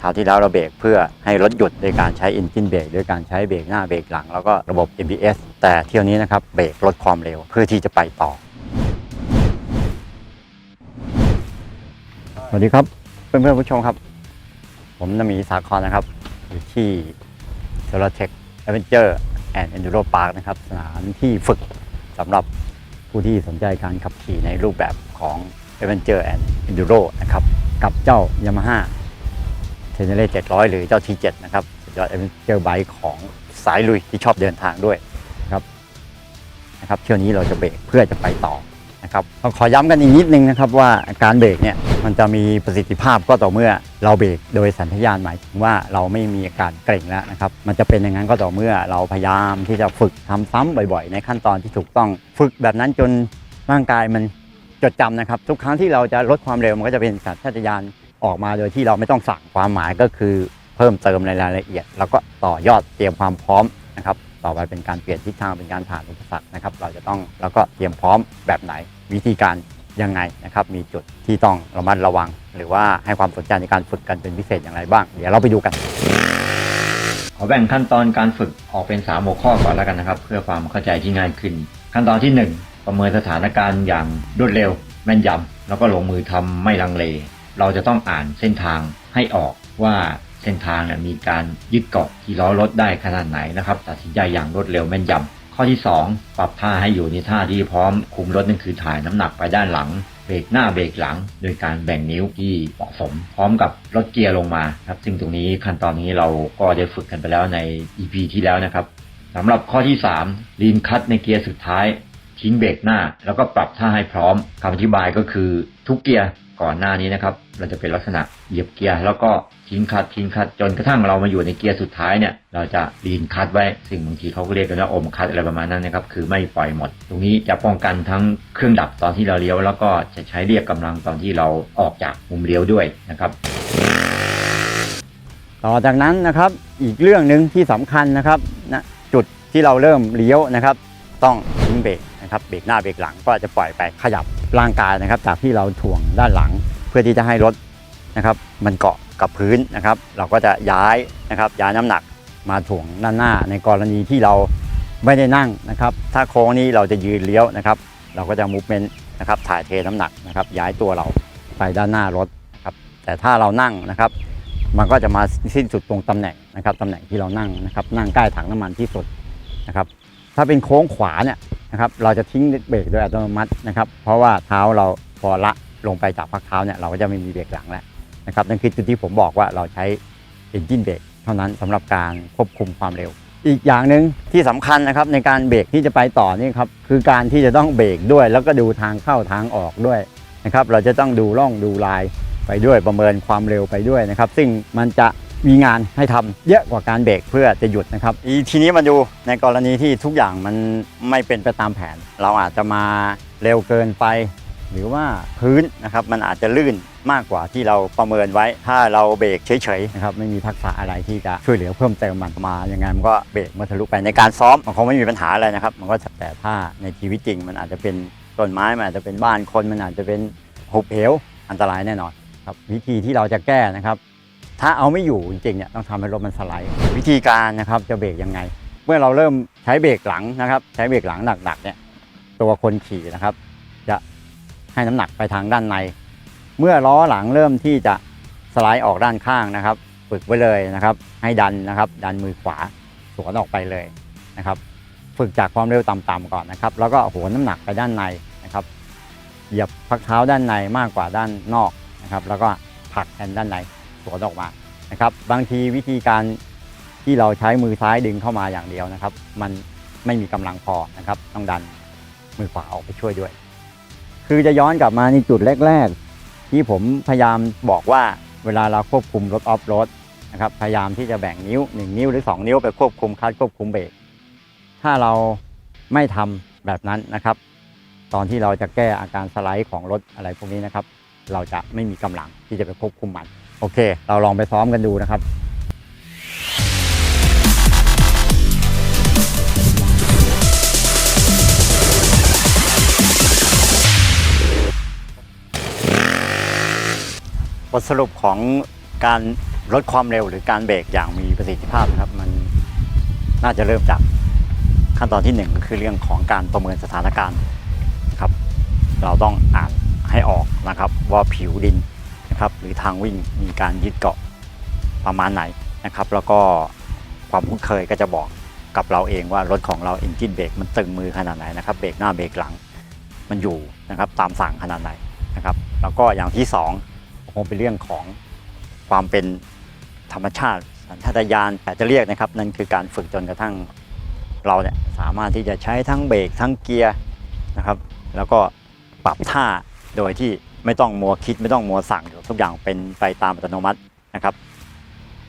คราวที่แล้วเราเบรกเพื่อให้รถหยุดโดยการใช้ engine brake ด้วยการใช้เบรกหน้าเบรกหลัง แล้วก็ระบบ ABS แต่เที่ยวนี้นะครับเบรกลดความเร็วเพื่อที่จะไปต่อ สวัสดีครับเพื่อนเพื่อนผู้ชมครับ ผมนมีสาครนะครับ อยู่ที่ s o l a t e c Adventure and Enduro Park นะครับสถานที่ฝึกสำหรับผู้ที่สนใจการขับขี่ในรูปแบบของ Adventure and Enduro นะครับ กับเจ้า Yamaha t e n e r e 700หรือเจ้า T7 นะครับสุดยอด Adventure Bike ของสายลุยที่ชอบเดินทางด้วยนะครับนะครับเที่ยวนี้เราจะเบรกเพื่อจะไปต่อนะครับต้องขอย้ำกันอีกนิดนึงนะครับว่าการเบรกเนี่ยมันจะมีประสิทธิภาพก็ต่อเมื่อเราเบรกโดยสัญญาณหมายถึงว่าเราไม่มีอาการเกร็งแล้วนะครับมันจะเป็นอย่างนั้นก็ต่อเมื่อเราพยายามที่จะฝึกทำซ้ำบ่อยๆ ในขั้นตอนที่ถูกต้องฝึกแบบนั้นจนร่างกายมันจดจำนะครับทุกครั้งที่เราจะลดความเร็วมันก็จะเป็นสัญชาตญาณ ออกมาโดยที่เราไม่ต้องสั่งความหมายก็คือเพิ่มเติมในรายละเอียด แล้วก็ต่อยอดเตรียมความพร้อมนะครับ ต่อไปเป็นการเปลี่ยนทิศทางเป็นการผ่านอุปสรรคนะครับ เราจะต้องแล้วก็เตรียมพร้อมแบบไหนวิธีการยังไงนะครับ มีจุดที่ต้องระมัดระวัง หรือว่าให้ความสนใจในการฝึกกันเป็นพิเศษอย่างไรบ้าง เดี๋ยวเราไปดูกัน ขอแบ่งขั้นตอนการฝึกออกเป็น 3 หัวข้อก่อนแล้วกันนะครับ เพื่อความเข้าใจที่ง่ายขึ้น ขั้นตอนที่ 1 ประเมินสถานการณ์อย่างรวดเร็ว แม่นยำแล้วก็ลงมือทำไม่ลังเล เราจะต้องอ่านเส้นทางให้ออกว่าเส้นทางเนี่ยมีการยึดเกาะที่ล้อรถได้ขนาดไหนนะครับ ตัดสินใจอย่างรวดเร็วแม่นยำข้อที่ 2 ปรับท่าให้อยู่ในท่าที่พร้อมคุมรถนั่นคือถ่ายน้ำหนักไปด้านหลังเบรกหน้าเบรกหลัง โดยการแบ่งนิ้วที่เหมาะสม พร้อมกับลดเกียร์ลงมาครับซึ่งตรงนี้ขั้นตอนนี้เราก็ได้ฝึกกันไปแล้วใน EP ที่แล้วนะครับสำหรับข้อที่3ลีนคัตในเกียร์สุดท้ายทิ้งเบรกหน้า แล้วก็ปรับท่าให้พร้อมคำอธิบายก็คือทุกเกียร์ ก่อนหน้านี้นะครับ เราจะเป็นลักษณะเหยียบเกียร์ แล้วก็ทิ้งคัดทิ้งคัดจนกระทั่งเรามาอยู่ในเกียร์สุดท้ายเนี่ยเราจะลีนคัดไว้ซึ่งบางทีเขาก็เรียกกันว่าอมคัดอะไรประมาณนั้นนะครับคือไม่ปล่อยหมด ตรงนี้จะป้องกันทั้งเครื่องดับตอนที่เราเลี้ยว แล้วก็จะใช้เรียกกำลังตอนที่เราออกจากมุมเลี้ยวด้วยนะครับต่อจากนั้นนะครับอีกเรื่องหนึ่งที่สำคัญนะครับนะจุดที่เราเริ่มเลี้ยวนะครับ ต้องทิ้งเบรกนะครับเบรกหน้าเบรกหลังก็จะปล่อยไปขยับ ร่างกายนะครับ จากที่เราถ่วงด้านหลัง เพื่อที่จะให้รถนะครับ มันเกาะกับพื้นนะครับ เราก็จะย้ายนะครับ ย้ายน้ำหนักมาถ่วงด้านหน้า ในกรณีที่เราไม่ได้นั่งนะครับ ถ้าโค้งนี้เราจะยืนเลี้ยวนะครับ เราก็จะมูฟเมนต์นะครับถ่ายเทน้ำหนักนะครับ ย้ายตัวเราไปด้านหน้ารถนะครับ แต่ถ้าเรานั่งนะครับ มันก็จะมาสิ้นสุดตรงตำแหน่งนะครับตำแหน่งที่เรานั่งนะครับ นั่งใกล้ถังน้ำมันที่สุดนะครับ ถ้าเป็นโค้งขวาเนี่ยนะครับเราจะทิ้งเบรกโดยอัตโนมัตินะครับ เพราะว่าเท้าเราพอละลงไปจากพักเท้าเนี่ยเราก็จะไม่มีเบรกหลังแล้วนะครับนั่นคือจุดที่ผมบอกว่าเราใช้ engine brake เท่านั้นสำหรับการควบคุมความเร็ว อีกอย่างหนึ่งที่สำคัญนะครับในการเบรกที่จะไปต่อนี่ครับคือการที่จะต้องเบรกด้วย แล้วก็ดูทางเข้าทางออกด้วยนะครับ เราจะต้องดูร่องดูลายไปด้วยประเมินความเร็วไปด้วยนะครับ ซึ่งมันจะ มีงานให้ทำเยอะกว่าการเบรกเพื่อจะหยุดนะครับอีทีนี้มาดูในกรณีที่ทุกอย่างมันไม่เป็นไปตามแผน เราอาจจะมาเร็วเกินไป หรือว่าพื้นนะครับมันอาจจะลื่นมากกว่าที่เราประเมินไว้ ถ้าเราเบรกเฉยๆนะครับไม่มีทักษะอะไรที่จะช่วยเหลือเพิ่มเติมมันมายังไงมันก็เบรกมันทะลุไปในการซ้อมมันคงไม่มีปัญหาอะไรนะครับ มันก็แต่ถ้าในชีวิตจริง มันอาจจะเป็นต้นไม้มันอาจจะเป็นบ้านคนมันอาจจะเป็นหุบเหวอันตรายแน่นอนครับวิธีที่เราจะแก้นะครับ ถ้าเอาไม่อยู่จริงๆเนี่ยต้องทำให้รถมันสไลด์วิธีการนะครับจะเบรกยังไง เมื่อเราเริ่มใช้เบรกหลังนะครับใช้เบรกหลังหนักๆเนี่ยตัวคนขี่นะครับ จะให้น้ำหนักไปทางด้านใน เมื่อล้อหลังเริ่มที่จะสไลด์ออกด้านข้างนะครับ ฝึกไว้เลยนะครับ ให้ดันนะครับ ดันมือขวาสวนออกไปเลยนะครับ ฝึกจากความเร็วต่ำๆก่อนนะครับ แล้วก็โหนน้ำหนักไปด้านในนะครับ เหยียบพักเท้าด้านในมากกว่าด้านนอกนะครับ แล้วก็ผลักแทนด้านใน สวนออกมานะครับ บางทีวิธีการที่เราใช้มือซ้ายดึงเข้ามาอย่างเดียวนะครับ มันไม่มีกำลังพอนะครับ ต้องดันมือขวาออกไปช่วยด้วย คือจะย้อนกลับมาในจุดแรก ๆ ที่ผมพยายามบอกว่าเวลาเราควบคุมรถออฟโรดนะครับพยายามที่จะแบ่งนิ้ว 1 นิ้วหรือ 2 นิ้วไปควบคุมคลัตช์ควบคุมเบรกถ้าเราไม่ทำแบบนั้นนะครับ ตอนที่เราจะแก้อาการสไลด์ของรถอะไรพวกนี้นะครับ เราจะไม่มีกำลังที่จะไปควบคุมมัน โอเค เราลองไปซ้อมกันดูนะครับบทสรุปของการลดความเร็วหรือการเบรกอย่างมีประสิทธิภาพครับ มันน่าจะเริ่มจากขั้นตอนที่หนึ่งก็คือเรื่องของการประเมินสถานการณ์ครับ เราต้องอ่านให้ออก ว่าผิวดินนะครับหรือทางวิ่งมีการยึดเกาะประมาณไหนนะครับ แล้วก็ความคุ้นเคยก็จะบอกกับเราเองว่ารถของเราเอนจินเบรกมันตึงมือขนาดไหนนะครับเบรกหน้าเบรกหลังมันอยู่นะครับตามสั่งขนาดไหนนะครับ แล้วก็อย่างที่สองคงเป็นเรื่องของความเป็นธรรมชาติสัญชาตญาณแต่จะเรียกนะครับ นั่นคือการฝึกจนกระทั่งเราเนี่ยสามารถที่จะใช้ทั้งเบรกทั้งเกียร์นะครับ แล้วก็ปรับท่าโดยที่ ไม่ต้องมัวคิดไม่ต้องมัวสั่งทุกอย่างเป็นไปตามอัตโนมัตินะครับ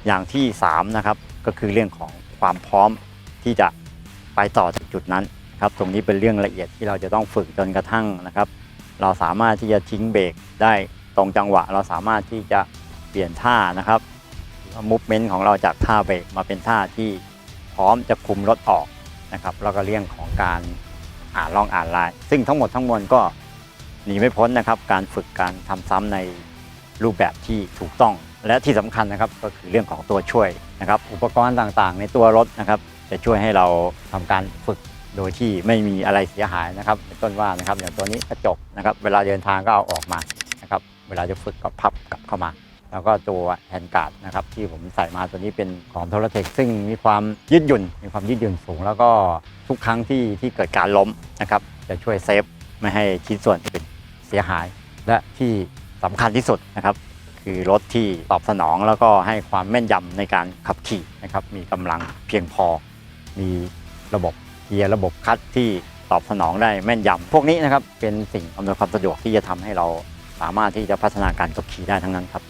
อย่างที่3นะครับก็คือเรื่องของความพร้อมที่จะไปต่อจากจุดนั้นครับตรงนี้เป็นเรื่องละเอียดที่เราจะต้องฝึกจนกระทั่งนะครับ เราสามารถที่จะทิ้งเบรกได้ตรงจังหวะ เราสามารถที่จะเปลี่ยนท่านะครับมูฟเมนต์ของเราจากท่าเบรกมาเป็นท่าที่พร้อมจะคุมรถออกนะครับแล้วก็เรื่องของการอ่านล่องอ่านลาย ซึ่งทั้งหมดทั้งมวลก็ หนีไม่พ้นนะครับ การฝึกการทำซ้ำในรูปแบบที่ถูกต้อง และที่สำคัญนะครับก็คือเรื่องของตัวช่วยนะครับ อุปกรณ์ต่างๆ ในตัวรถนะครับ จะช่วยให้เราทำการฝึกโดยที่ไม่มีอะไรเสียหายนะครับเป็นต้นว่านะครับ อย่างตัวนี้กระจกนะครับ เวลาเดินทางก็เอาออกมานะครับ เวลาจะฝึกก็พับกลับเข้ามา แล้วก็ตัวแฮนด์การ์ดนะครับที่ผมใส่มาตัวนี้เป็นของโทรเทคซึ่งมีความยืดหยุ่น มีความยืดหยุ่นสูง แล้วก็ทุกครั้งที่ที่เกิดการล้มนะครับ จะช่วยเซฟไม่ให้ชิ้นส่วนอื่น เสียหาย และที่สำคัญที่สุดนะครับ คือรถที่ตอบสนองแล้วก็ให้ความแม่นยำในการขับขี่นะครับ มีกำลังเพียงพอ มีระบบเกียร์ระบบคัดที่ตอบสนองได้แม่นยำพวกนี้นะครับเป็นสิ่งอำนวยความสะดวกที่จะทำให้เราสามารถที่จะพัฒนาการขับขี่ได้ทั้งนั้นครับ